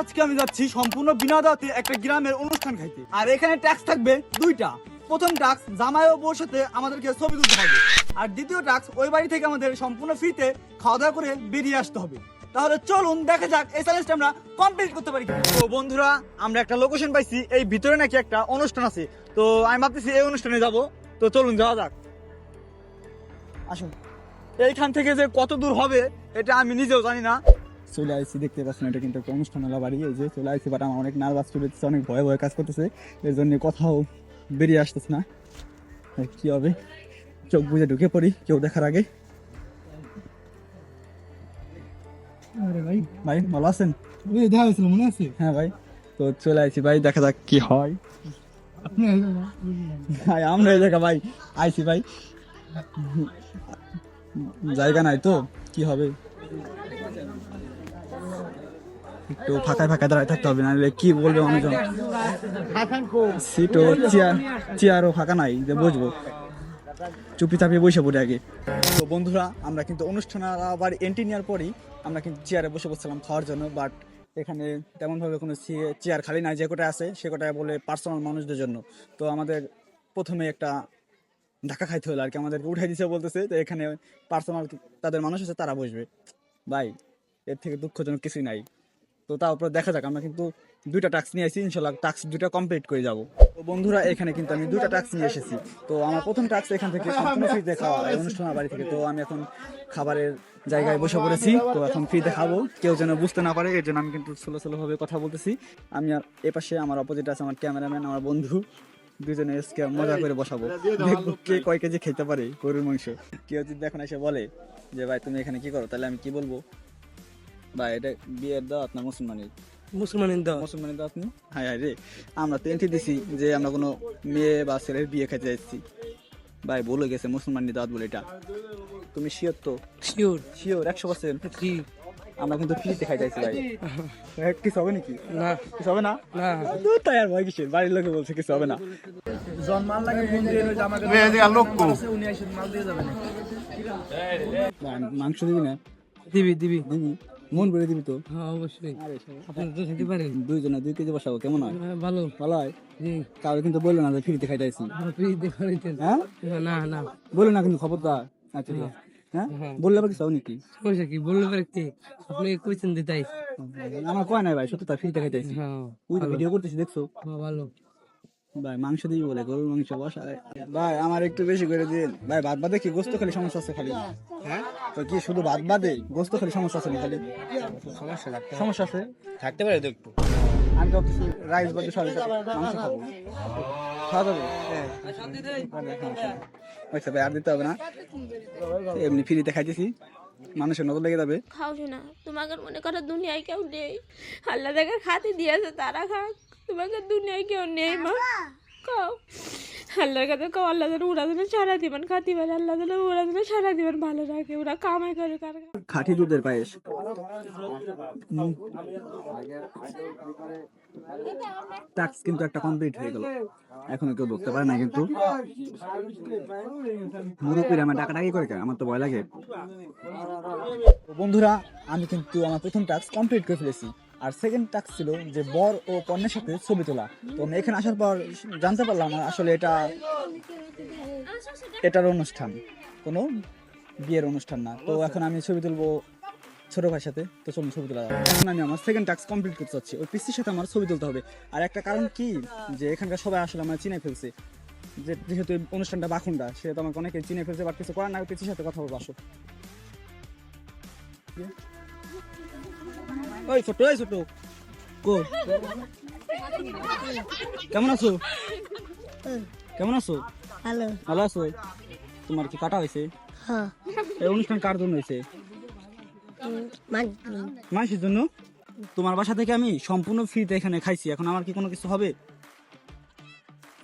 আজকে আমি যাচ্ছি সম্পূর্ণ বিনা দাওয়াতে একটা গ্রামের অনুষ্ঠান খাইতে। আর এখানে ট্যাক্স থাকবে দুইটা। প্রথম ট্যাক্স জামাই ও বউর সাথে আমাদেরকে ছবি তুলতে হবে। আর দ্বিতীয় ট্যাক্স ওই বাড়ি থেকে আমাদের সম্পূর্ণ ফ্রিতে খাওয়া দাওয়া করে বেরিয়ে আসতে হবে। তাহলে চলুন দেখা যাক এই চ্যালেঞ্জটা আমরা কমপ্লিট করতে পারি তো বন্ধুরা, আমরা একটা লোকেশন পাইছি, এই ভিতরে নাকি একটা অনুষ্ঠান আছে। তো আমি ভাবতেছি এই অনুষ্ঠানে যাব। তো চলুন যাওয়া যাক। আসুন। এইখান থেকে যে কত দূর হবে, এটা আমি নিজেও জানি না। চলে আসছি দেখতে পাচ্ছেন এটা কিন্তু একটা অনুষ্ঠান হলো বাড়ি। এই যে চলে আসছি বাট আমার অনেক নার্ভাস চলে যাচ্ছে অনেক ভয় ভয় কাজ করতেছে। এর জন্য কোথাও বেরিয়ে আসতেছে না। কি হবে? চোখ বুঝে ঢুকে পড়ি কেউ দেখার আগে। আরে ভাই। ভাই ভালো আছেন? দেখা হয়েছিল মনে আছে? হ্যাঁ ভাই তো চলে আসছি ভাই দেখা যাক কি হয়। ভাই আমরা এই জায়গা ভাই আইছি ভাই। জায়গা নাই তো কি হবে? একটু ফাঁকায় ফাঁকায় দাঁড়ায় থাকতে হবে, নাহলে কি বলবে মানুষজন? সিটও, চেয়ার, চেয়ারও ফাঁকা নাই, যে বসবো। চুপি চাপিয়ে বসে পড়ে আগে। তো বন্ধুরা, আমরা কিন্তু অনুষ্ঠান আবার এন্ট্রি নেওয়ার পরই আমরা কিন্তু চেয়ারে বসে বসছিলাম খাওয়ার জন্য বাট এখানে তেমনভাবে কোনো চেয়ার খালি নাই, যে কোটায় আছে, সে কোটায় বলে পার্সোনাল মানুষদের জন্য। তো আমাদের প্রথমে একটা ধাক্কা খাইতে হলো আর কি, আমাদেরকে উঠাই দিছে, বলতেছে তো এখানে পার্সোনাল তাদের মানুষ আছে, তারা বসবে। ভাই, এর থেকে দুঃখজনক কিছুই নাই। তো তারপর দেখা যাক, আমরা কিন্তু দুইটা টাস্ক নিয়ে এসেছি ইনশাল্লাহ টাস্ক দুইটা কমপ্লিট করে যাব। তো বন্ধুরা, এখানে কিন্তু আমি দুইটা টাস্ক নিয়ে এসেছি। তো আমার প্রথম টাস্ক এখান থেকে সম্পূর্ণ ফ্রিতে খাওয়া, এই অনুষ্ঠানের বাড়ি থেকে। তো আমি এখন খাবারের জায়গায় বসে পড়েছি, তো এখন ফ্রিতে খাব। কেউ যেন বুঝতে না পারে এর জন্য আমি কিন্তু স্লো স্লো ভাবে কথা বলতেছি। আমি আর এ পাশে আমার অপোজিট আছে আমার ক্যামেরাম্যান আমার বন্ধু। দুজনে আজকে মজা করে বসাবো। দেখব কে কয় কেজি খেতে পারে গরুর মাংস। কেউ যদি এখন এসে বলে যে, ভাই, তুমি এখানে কি করো? তাহলে আমি কি বলব? ভাই এটা বিয়ের দাওয়াত না মুসলমানের? মুসলমানের দাও মুসলমানের দাওয়াত নি? হাই হাই রে আমরা তো এন্ট্রি দিছি যে আমরা কোনো মেয়ে বা ছেলের বিয়ে খেতে যাচ্ছি। ভাই বলে গেছে মুসলমানের দাওয়াত বলে এটা। তুমি শিওর তো? শিওর শিওর একশো পার্সেন্ট কি আমরা কিন্তু ফ্রিতে খাই যাইছি ভাই। কিছু হবে নাকি? না। কিছু হবে না? না। তাই আর ভয় কিসের? বাড়ির লোকে বলছে কিছু হবে না। ভাই, মাংস দিবি না? দিবি দিবি। দিবি? মন করে দিবি তো? হ্যাঁ অবশ্যই। আপনি তো খেতে পারেন। দুইজনে দুই কেজি বসাবো কেমন হয়? হ্যাঁ, ভালো। ভালো হয় জি। কারও কিন্তু বলল না যে ফ্রিতে খাইতেছি। দেখতে পারেন হ্যাঁ? না না। বলল না কিন্তু খবরদার আচ্ছা ঠিক আছে। হ্যাঁ? হ্যাঁ। বললে আবার কিছু নাকি? সমস্যা কি? বললে কি? আপনি আমার কয় নাই ভাই সত্যি তার ফ্রিতে খাইতেছি। হ্যাঁ ভিডিও করতেছি দেখছ? হ্যাঁ, ভালো। ভাই মাংস দিবি বলে গরুর মাংস বসা ভাই আমার একটু বেশি করে দিন। ভাই ভাত বাদে কি গোস্ত খালি সমস্যা আছে খালি? হ্যাঁ? তো কি শুধু ভাত বাদে গোস্ত খালি সমস্যা আছে না খালি? সমস্যা থাকতে সমস্যা আছে? থাকতে পারে তো একটু। আমি তো রাইস বাদে সবাই মাংস খাব। খাওয়া যাবে? আচ্ছা ভাই আর দিতে হবে না। এমনি ফ্রিতে খাইতেছি। মানুষের নজর লেগে যাবে। খাও না। তোমাকে মনে করো দুনিয়ায় কেউ নেই। আল্লাহ যাকে খাতে দিয়েছে তারা খাক। তোমাকে দুনিয়ায় কেউ নেই মা। খাও আল্লাহর কাছে কাও আল্লাহ যেন ওরা যেন সারা দিবেন খাতি পারে আল্লাহ যেন ওরা যেন সারা দিবেন ভালো রাখে ওরা কামাই করে কার খাঁটি দুধের পায়েস। টাস্ক কিন্তু একটা কমপ্লিট হয়ে গেল। এখনও কেউ ধরতে পারে না কিন্তু। মুরুপির আমার ডাকাডাকি করে কেন? আমার তো ভয় লাগে। বন্ধুরা আমি কিন্তু আমার প্রথম টাস্ক কমপ্লিট করে ফেলেছি। আর সেকেন্ড টাস্ক ছিল যে বর ও কন্যার সাথে ছবি তোলা। তো এখানে আসার পর জানতে পারলাম আসলে এটা এটার অনুষ্ঠান। কোনো বিয়ের অনুষ্ঠান না। তো এখন আমি ছবি তুলবো ছোট ভাইয়ের সাথে। তো চলুন ছবি তোলা এখন আমি আমার সেকেন্ড টাস্ক কমপ্লিট করতে চাচ্ছি ওই পিসির সাথে আমার ছবি তুলতে হবে। আর একটা কারণ কি? যে এখানকার সবাই আসলে আমার চিনে ফেলছে। যে যেহেতু অনুষ্ঠানটা বাখুন্ডা সে তো আমাকে অনেকে চিনে ফেলছে বাট কিছু করার না পিসির সাথে কথা বলব, আসো। ওই ছোট ওই ছোট। কো। কেমন আছো? কেমন আছো? হ্যালো ভালো আছো? তোমার কি কাটা হয়েছে? হ্যাঁ। এই অনুষ্ঠান কার জন্য হয়েছে? মাসের জন্য? তোমার বাসা থেকে আমি সম্পূর্ণ ফ্রিতে এখানে খাইছি। এখন আমার কি কোনো কিছু হবে?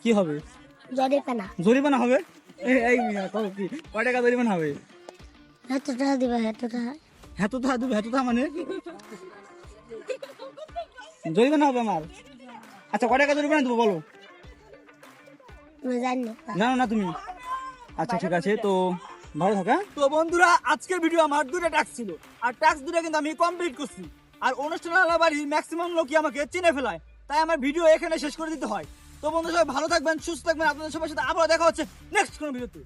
কি হবে? জরিপানা জরিমানা হবে? এই কয় টাকা জরিমানা হবে? এত টাকা দিবা এত টাকা। হেত তা দেবে হেত মানে জরিমানা হবে আমার? আচ্ছা কয় টাকা জরিমানা দেবো বলো? জানো না। তুমি। আচ্ছা ঠিক আছে তো ভালো থাকা তো বন্ধুরা আজকের ভিডিও আমার দুটো টাস্ক ছিল। আর টাস্ক দুটো কিন্তু আমি কমপ্লিট করছি। আর অনুষ্ঠান বাড়ির ম্যাক্সিমাম লোকই আমাকে চিনে ফেলায়। তাই আমার ভিডিও এখানে শেষ করে দিতে হয়। তো বন্ধু সবাই ভালো থাকবেন সুস্থ থাকবেন। আপনাদের সবার সাথে আবার দেখা হচ্ছে নেক্সট কোনো ভিডিওতে